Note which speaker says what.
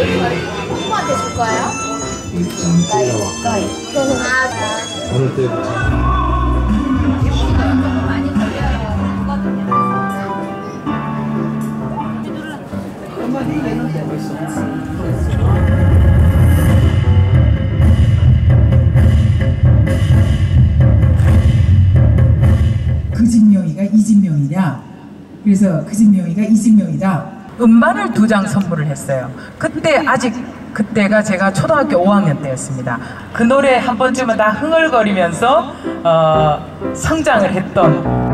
Speaker 1: 홍보한테 줄
Speaker 2: 거예요? 가까이 가까이 아 어느 때부터
Speaker 3: 그 진명이가 이 진명이냐 그래서 그 진명이가 이 진명이다
Speaker 4: 음반을 두 장 선물을 했어요. 그때 아직 그때가 제가 초등학교 5학년 때였습니다. 그 노래 한 번쯤은 다 흥얼거리면서 어, 성장을 했던